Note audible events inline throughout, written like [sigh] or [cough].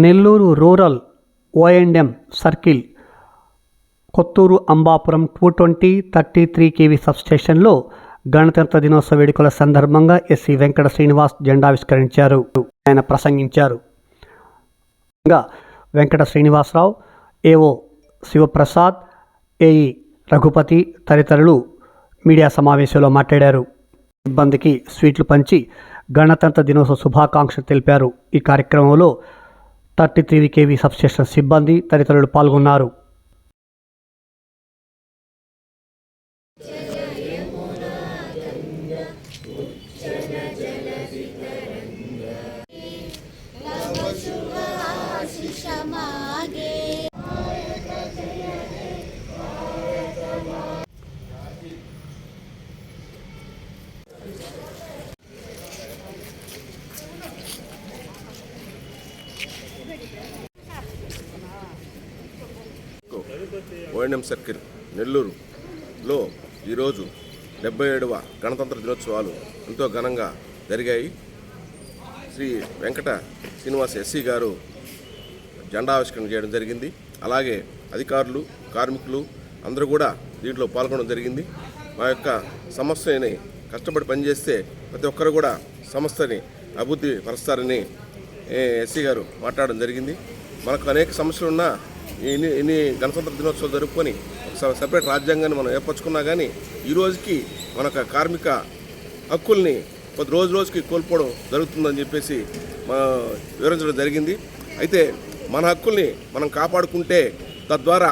Nellore rural O and M circle Kothur Ambapuram two twenty thirty three KV సబ్స్టేషన్లో గణతంత్ర దినోత్సవ వేడుకల సందర్భంగా SC Venkata Srinivas జెండావిష్కరించారు ఆయన ప్రసంగించారు. ఇంకా వెంకట శ్రీనివాసరావు ఏఓ శివప్రసాద్ ఏఈ రఘుపతి తదితరులు మీడియా సమావేశంలో మాట్లాడారు. సిబ్బందికి స్వీట్లు పంచి గణతంత్ర దినోత్సవ శుభాకాంక్షలు తెలిపారు. ఈ కార్యక్రమంలో థర్టీ త్రీ కేవీ సబ్స్టేషన్ సిబ్బంది తదితరులు పాల్గొన్నారు. ఓఎన్ఎం సర్కిల్ నెల్లూరులో ఈరోజు డెబ్బై ఏడవ గణతంత్ర దినోత్సవాలు ఎంతో ఘనంగా జరిగాయి. శ్రీ వెంకట శ్రీనివాస్ ఎస్సీ గారు జెండావిష్కరణ చేయడం జరిగింది. అలాగే అధికారులు కార్మికులు అందరూ కూడా దీంట్లో పాల్గొనడం జరిగింది. మా యొక్క సమస్యని కష్టపడి పనిచేస్తే ప్రతి ఒక్కరు కూడా సంస్థని అభివృద్ధి పరుస్తారని ఎస్సీ గారు మాట్లాడడం జరిగింది. మనకు అనేక సమస్యలు ఎన్ని ఇన్ని ఇన్ని గణతంత్ర దినోత్సవం జరుపుకొని సపరేట్ రాజ్యాంగాన్ని మనం ఏర్పరచుకున్నా కానీ ఈ రోజుకి మన యొక్క కార్మిక హక్కుల్ని కొద్ది రోజు రోజుకి కోల్పోవడం జరుగుతుందని చెప్పేసి వివరించడం జరిగింది. అయితే మన హక్కుల్ని మనం కాపాడుకుంటే తద్వారా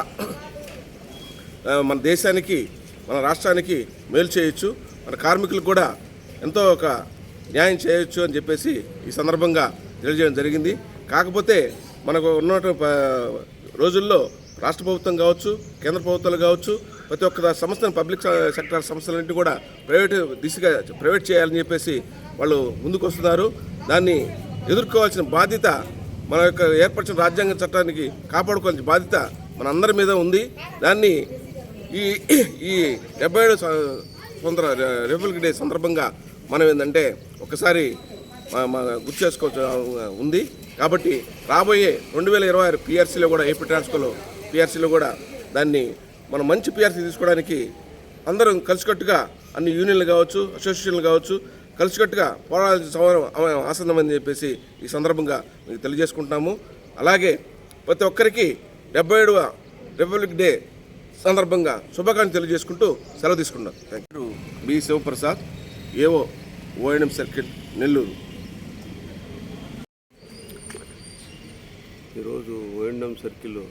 మన దేశానికి మన రాష్ట్రానికి మేలు చేయొచ్చు. మన కార్మికులకు కూడా ఎంతో ఒక న్యాయం చేయొచ్చు అని చెప్పేసి ఈ సందర్భంగా తెలియజేయడం జరిగింది. కాకపోతే మనకు ఉన్నటువంటి రోజుల్లో రాష్ట్ర ప్రభుత్వం కావచ్చు కేంద్ర ప్రభుత్వాలు కావచ్చు ప్రతి ఒక్క సంస్థను పబ్లిక్ సెక్టర్ సంస్థలన్నింటినీ కూడా ప్రైవేట్ దిశగా ప్రైవేట్ చేయాలని చెప్పేసి వాళ్ళు ముందుకు వస్తున్నారు దాన్ని ఎదుర్కోవాల్సిన బాధ్యత మన యొక్క ఏర్పరిచిన రాజ్యాంగ చట్టానికి కాపాడుకోవాల్సిన బాధ్యత మన అందరి మీద ఉంది. దాన్ని ఈ [clears throat] ఈ డెబ్బై ఏడు స్వతంత్ర రిపబ్లిక్ డే సందర్భంగా మనం ఏంటంటే ఒకసారి గుర్తు చేసుకోవచ్చు ఉంది. కాబట్టి రాబోయే రెండు వేల ఇరవై ఆరు పిఆర్సీలో కూడా ఏపీ ట్రాన్స్కోలో పిఆర్సీలో కూడా దాన్ని మనం మంచి పిఆర్సీ తీసుకోవడానికి అందరం కలిసికట్టుగా అన్ని యూనియన్లు కావచ్చు అసోసియేషన్లు కావచ్చు కలిసికట్టుగా పోరాడాల్సిన సమయం ఆసందమని ఆసన్నమని చెప్పేసి ఈ సందర్భంగా మీకు తెలియజేసుకుంటున్నాము. అలాగే ప్రతి ఒక్కరికి డెబ్బై ఏడవ రిపబ్లిక్ డే సందర్భంగా శుభాకాంక్షలు తెలియజేసుకుంటూ సెలవు తీసుకుంటాం థ్యాంక్ యూ బి శివప్రసాద్ ఏవో ఓఎన్ఎం సర్కిల్ నెల్లూరు ఈరోజు ఓఎండం సర్కిల్లో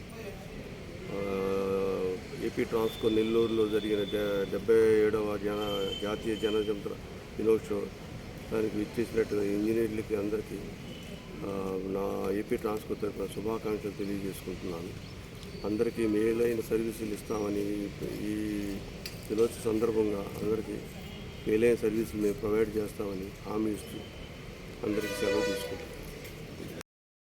ఏపీ ట్రాన్స్కో నెల్లూరులో జరిగిన డె- డెబ్బై ఏడవ జన జాతీయ జనతంత్ర దినోత్సవం. దానికి విచ్చేసినట్టుగా ఇంజనీర్లకి అందరికీ నా ఏపీ ట్రాన్స్కో తరఫున శుభాకాంక్షలు తెలియజేసుకుంటున్నాను. అందరికీ మేలైన సర్వీసులు ఇస్తామని ఈ దినోత్సవ సందర్భంగా అందరికీ మేలైన సర్వీసులు మేము ప్రొవైడ్ చేస్తామని హామీ ఇస్తూ అందరికీ సెలవు తీసుకుంటాం